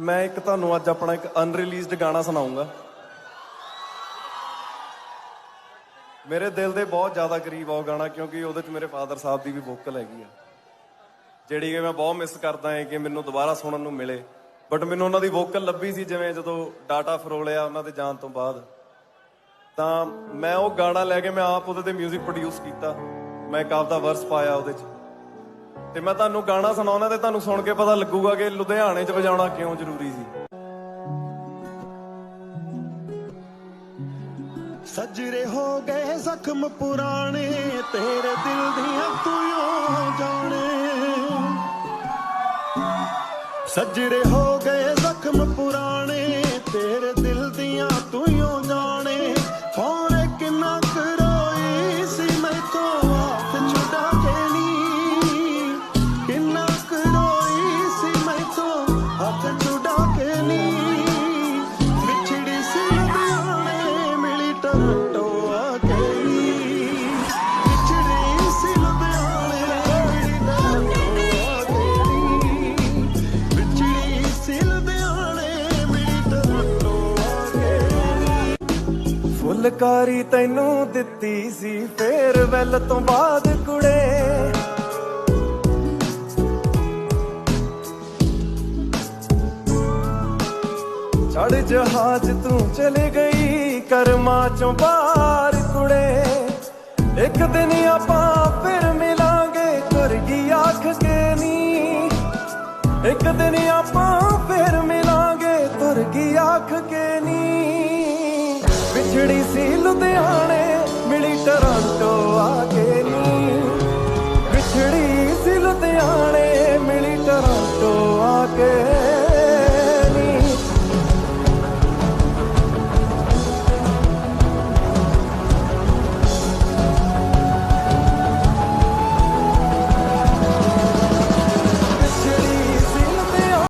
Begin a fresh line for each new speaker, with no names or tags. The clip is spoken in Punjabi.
ਮੈਂ ਇੱਕ ਤੁਹਾਨੂੰ ਅੱਜ ਆਪਣਾ ਇੱਕ ਅਨਰਿਲੀਜ਼ਡ ਗਾਣਾ ਸੁਣਾਉਂਗਾ। ਮੇਰੇ ਦਿਲ ਦੇ ਬਹੁਤ ਜ਼ਿਆਦਾ ਕਰੀਬ ਆ ਉਹ ਗਾਣਾ, ਕਿਉਂਕਿ ਉਹਦੇ 'ਚ ਮੇਰੇ ਫਾਦਰ ਸਾਹਿਬ ਦੀ ਵੀ ਵੋਕਲ ਹੈਗੀ ਆ। ਜਿਹੜੀ ਕਿ ਮੈਂ ਬਹੁਤ ਮਿਸ ਕਰਦਾ ਹਾਂ ਕਿ ਮੈਨੂੰ ਦੁਬਾਰਾ ਸੁਣਨ ਨੂੰ ਮਿਲੇ। ਬਟ ਮੈਨੂੰ ਉਹਨਾਂ ਦੀ ਵੋਕਲ ਲੱਭੀ ਸੀ ਜਿਵੇਂ ਜਦੋਂ ਡਾਟਾ ਫਰੋਲਿਆ ਉਹਨਾਂ ਦੇ ਜਾਣ ਤੋਂ ਬਾਅਦ। ਤਾਂ ਮੈਂ ਉਹ ਗਾਣਾ ਲੈ ਕੇ ਮੈਂ ਆਪ ਉਹਦੇ ਤੇ 뮤직 ਪ੍ਰੋਡਿਊਸ ਕੀਤਾ। ਮੈਂ ਇੱਕ ਆਪਦਾ ਵਰਸ ਪਾਇਆ ਉਹਦੇ 'ਚ। ਤੇ ਮੈਂ ਤੁਹਾਨੂੰ ਗਾਣਾ ਸੁਣਾਉਣਾ ਤੇ ਤੁਹਾਨੂੰ ਸੁਣ ਕੇ ਪਤਾ ਲੱਗੂਗਾ ਕਿ ਲੁਧਿਆਣੇ 'ਚ ਵਜਾਉਣਾ ਕਿਉਂ ਜ਼ਰੂਰੀ ਸੀ।
ਸਜਰੇ ਹੋ ਗਏ ਜ਼ਖਮ ਪੁਰਾਣੇ, ਤੇਰੇ ਦਿਲ ਦੀਆਂ ਤੂੰ ਯੋ ਜਾਣੇ। ਸਜਰੇ ਹੋ ਗਏ
ਫੁੱਲਕਾਰੀ ਤੈਨੂੰ ਦਿੱਤੀ ਸੀ ਫੇਰ ਵੈਲ ਤੋਂ ਬਾਅਦ ਕੁੜੇ। ਚੜ ਜਹਾਜ਼ ਤੂੰ ਚਲੇ ਗਈ ਕਰਮਾਂ ਚੋਂ ਬਾਹਰ ਕੁੜੇ। ਇੱਕ ਦਿਨ ਆਪਾਂ ਫਿਰ ਮਿਲਾਂਗੇ ਤੁਰ ਆਖ ਕੇ ਨੀ। ਇੱਕ ਦਿਨ ਆਪਾਂ ਫਿਰ ਮਿਲਾਂਗੇ ਤੁਰਗੀ ਆਖ ਕੇ ਵਿਛੜੀ ਸੀ ਲੁਧਿਆਣੇ ਮਿਲੀ ਟਰਾਂਟੋ ਆ ਕੇ ਆ ਕੇ